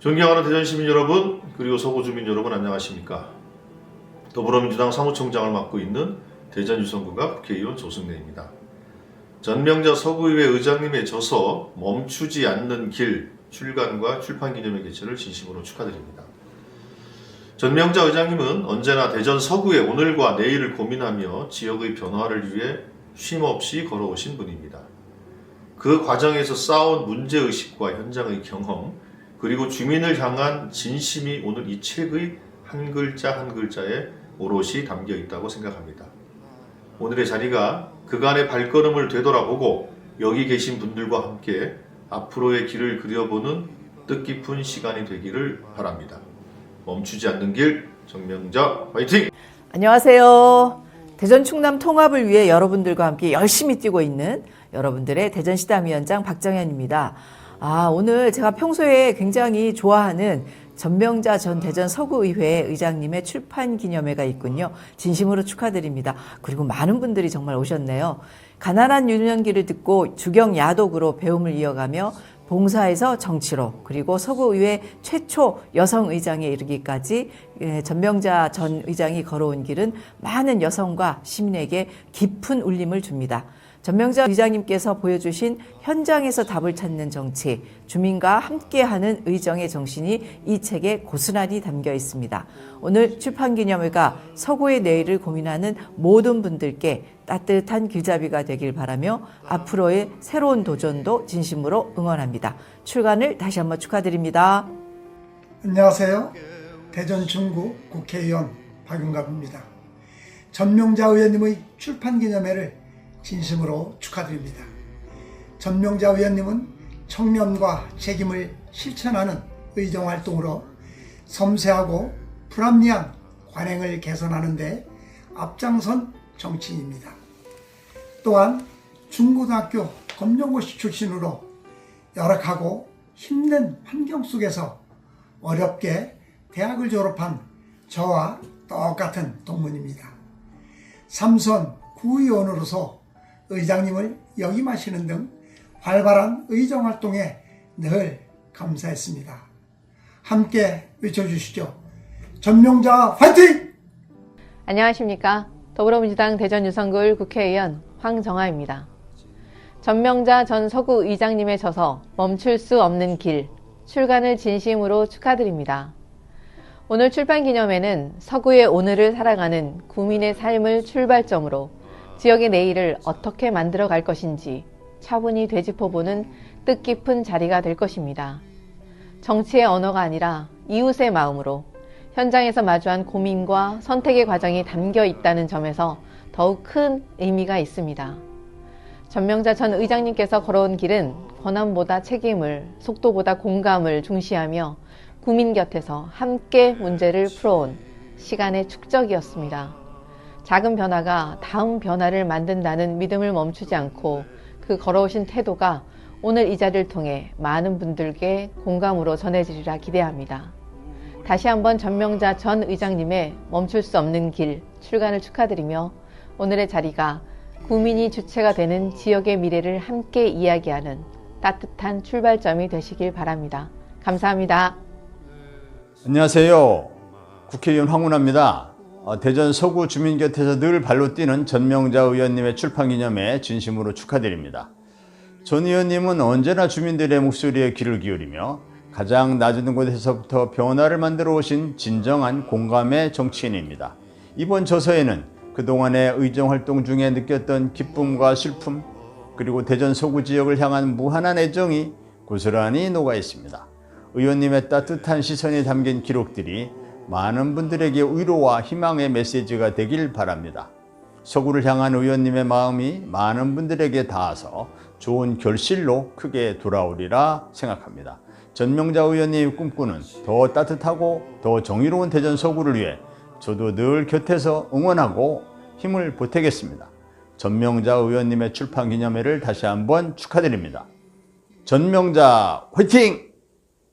존경하는 대전 시민 여러분 그리고 서구 주민 여러분 안녕하십니까? 더불어민주당 사무총장을 맡고 있는 대전 유성구가 국회의원 조승래입니다. 전명자 서구의회 의장님의 저서 멈추지 않는 길 출간과 출판 기념회 개최를 진심으로 축하드립니다. 전명자 의장님은 언제나 대전 서구의 오늘과 내일을 고민하며 지역의 변화를 위해 쉼없이 걸어오신 분입니다. 그 과정에서 쌓아온 문제의식과 현장의 경험, 그리고 주민을 향한 진심이 오늘 이 책의 한 글자 한 글자에 오롯이 담겨 있다고 생각합니다. 오늘의 자리가 그간의 발걸음을 되돌아보고 여기 계신 분들과 함께 앞으로의 길을 그려보는 뜻깊은 시간이 되기를 바랍니다. 멈추지 않는 길 정명자 화이팅! 안녕하세요. 대전 충남 통합을 위해 여러분들과 함께 열심히 뛰고 있는 여러분들의 대전시당위원장 박정현입니다. 아, 오늘 제가 평소에 굉장히 좋아하는 전명자 전 대전 서구의회 의장님의 출판 기념회가 있군요. 진심으로 축하드립니다. 그리고 많은 분들이 정말 오셨네요. 가난한 유년기를 듣고 주경 야독으로 배움을 이어가며 봉사에서 정치로 그리고 서구의회 최초 여성 의장에 이르기까지 예, 전명자 전 의장이 걸어온 길은 많은 여성과 시민에게 깊은 울림을 줍니다. 전명자 의장님께서 보여주신 현장에서 답을 찾는 정치, 주민과 함께하는 의정의 정신이 이 책에 고스란히 담겨 있습니다. 오늘 출판 기념회가 서구의 내일을 고민하는 모든 분들께 따뜻한 길잡이가 되길 바라며 앞으로의 새로운 도전도 진심으로 응원합니다. 출간을 다시 한번 축하드립니다. 안녕하세요. 대전 중구 국회의원 박윤갑입니다. 전명자 의원님의 출판 기념회를 진심으로 축하드립니다. 전명자 의원님은 청년과 책임을 실천하는 의정 활동으로 섬세하고 불합리한 관행을 개선하는 데 앞장선 정치인입니다. 또한 중고등학교 검정고시 출신으로 열악하고 힘든 환경 속에서 어렵게 대학을 졸업한 저와 똑같은 동문입니다. 삼선 구의원으로서 의장님을 역임하시는 등 활발한 의정 활동에 늘 감사했습니다. 함께 외쳐주시죠. 전명자 화이팅! 안녕하십니까. 더불어민주당 대전 유성구을 국회의원 황정아입니다. 전명자 전 서구 의장님의 저서 멈출 수 없는 길 출간을 진심으로 축하드립니다. 오늘 출판 기념회는 서구의 오늘을 살아가는 구민의 삶을 출발점으로 지역의 내일을 어떻게 만들어 갈 것인지 차분히 되짚어보는 뜻깊은 자리가 될 것입니다. 정치의 언어가 아니라 이웃의 마음으로 현장에서 마주한 고민과 선택의 과정이 담겨 있다는 점에서 더욱 큰 의미가 있습니다. 전명자 전 의장님께서 걸어온 길은 권한보다 책임을, 속도보다 공감을 중시하며 국민 곁에서 함께 문제를 풀어온 시간의 축적이었습니다. 작은 변화가 다음 변화를 만든다는 믿음을 멈추지 않고 그 걸어오신 태도가 오늘 이 자리를 통해 많은 분들께 공감으로 전해지리라 기대합니다. 다시 한번 전명자 전 의장님의 멈출 수 없는 길 출간을 축하드리며 오늘의 자리가 구민이 주체가 되는 지역의 미래를 함께 이야기하는 따뜻한 출발점이 되시길 바랍니다. 감사합니다. 안녕하세요. 국회의원 황운하입니다. 어, 대전 서구 주민 곁에서 늘 발로 뛰는 전명자 의원님의 출판 기념회 진심으로 축하드립니다. 전 의원님은 언제나 주민들의 목소리에 귀를 기울이며 가장 낮은 곳에서부터 변화를 만들어 오신 진정한 공감의 정치인입니다. 이번 저서에는 그동안의 의정 활동 중에 느꼈던 기쁨과 슬픔, 그리고 대전 서구 지역을 향한 무한한 애정이 고스란히 녹아 있습니다. 의원님의 따뜻한 시선이 담긴 기록들이 많은 분들에게 위로와 희망의 메시지가 되길 바랍니다. 서구를 향한 의원님의 마음이 많은 분들에게 닿아서 좋은 결실로 크게 돌아오리라 생각합니다. 전명자 의원님이 꿈꾸는 더 따뜻하고 더 정의로운 대전 서구를 위해 저도 늘 곁에서 응원하고 힘을 보태겠습니다. 전명자 의원님의 출판 기념회를 다시 한번 축하드립니다. 전명자 화이팅!